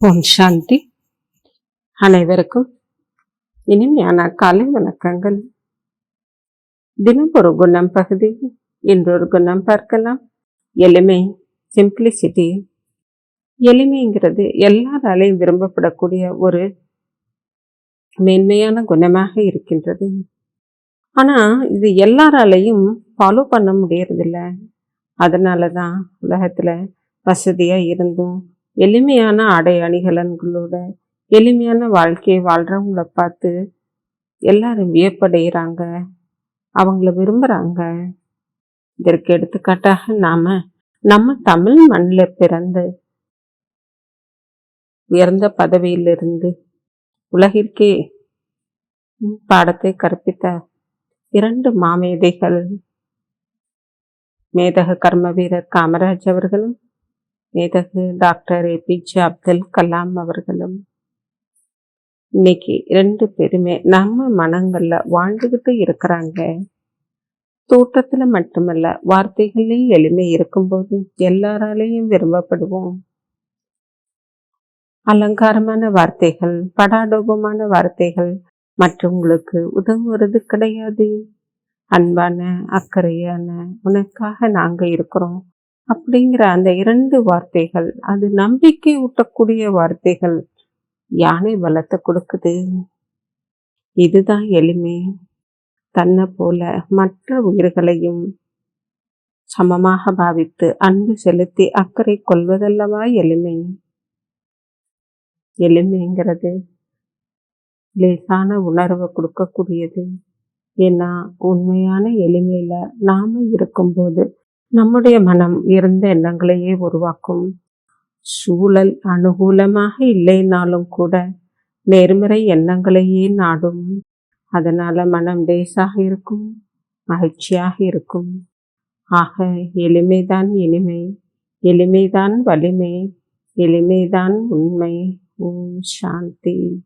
ஓம் சாந்தி. அனைவருக்கும் இனிமையான காலை வணக்கங்கள். தினம் ஒரு குணம் பகுதி இன்றொரு குணம் பார்க்கலாம். எளிமை சிம்பிளிசிட்டி எளிமைங்கிறது எல்லாராலையும் விரும்பப்படக்கூடிய ஒரு மேன்மையான குணமாக இருக்கின்றது. ஆனால் இது எல்லாராலையும் ஃபாலோ பண்ண முடியறதில்ல. அதனால தான் உலகத்தில் வசதியாக இருந்தும் எளிமையான ஆடை அணிகலன்களோட எளிமையான வாழ்க்கையை வாழ்கிறவங்கள பார்த்து எல்லாரும் வியப்படைகிறாங்க அவங்கள விரும்புகிறாங்க இதற்கு எடுத்துக்காட்டாக நாம் நம்ம தமிழ் மண்ணில் பிறந்து உயர்ந்த பதவியிலிருந்து உலகிற்கே பாடத்தை கற்பித்த இரண்டு மாமேதைகள் மேதக கர்ம வீரர் காமராஜ் அவர்களும் மேதகு டாக்டர் ஏபிஜே அப்துல் கலாம் அவர்களும் இன்னைக்கு ரெண்டு பேருமே நம்ம மனங்கள்ல வாழ்ந்துகிட்டு இருக்கிறாங்க. தோட்டத்துல மட்டுமல்ல வார்த்தைகள்லேயும் எளிமை இருக்கும்போது எல்லாராலேயும் விரும்பப்படுவோம். அலங்காரமான வார்த்தைகள் படாடோபமான வார்த்தைகள் மற்றவங்களுக்கு உதவுவது கிடையாது. அன்பான அக்கறையான உனக்காக நாங்க இருக்கிறோம். அப்படிங்கிற அந்த இரண்டு வார்த்தைகள் அது நம்பிக்கை ஊட்டக்கூடிய வார்த்தைகள் யானை பலத்தை கொடுக்குது. இதுதான் எளிமை. தன்னை போல மற்ற உயிர்களையும் சமமாக பாவித்து அன்பு செலுத்தி அக்கறை கொள்வதல்லவா எளிமை? எளிமைங்கிறது லேசான உணர்வை கொடுக்கக்கூடியது. ஏன்னா உண்மையான எளிமையில் நாம இருக்கும்போது நம்முடைய மனம் இருந்த எண்ணங்களையே உருவாக்கும். சூழல் அனுகூலமாக இல்லைனாலும் கூட நேர்மறை எண்ணங்களையே நாடும். அதனால் மனம் லேசாக இருக்கும் மகிழ்ச்சியாக இருக்கும். ஆக எளிமைதான் இனிமை எளிமைதான் வலிமை எளிமைதான் உண்மை. ஓம் சாந்தி.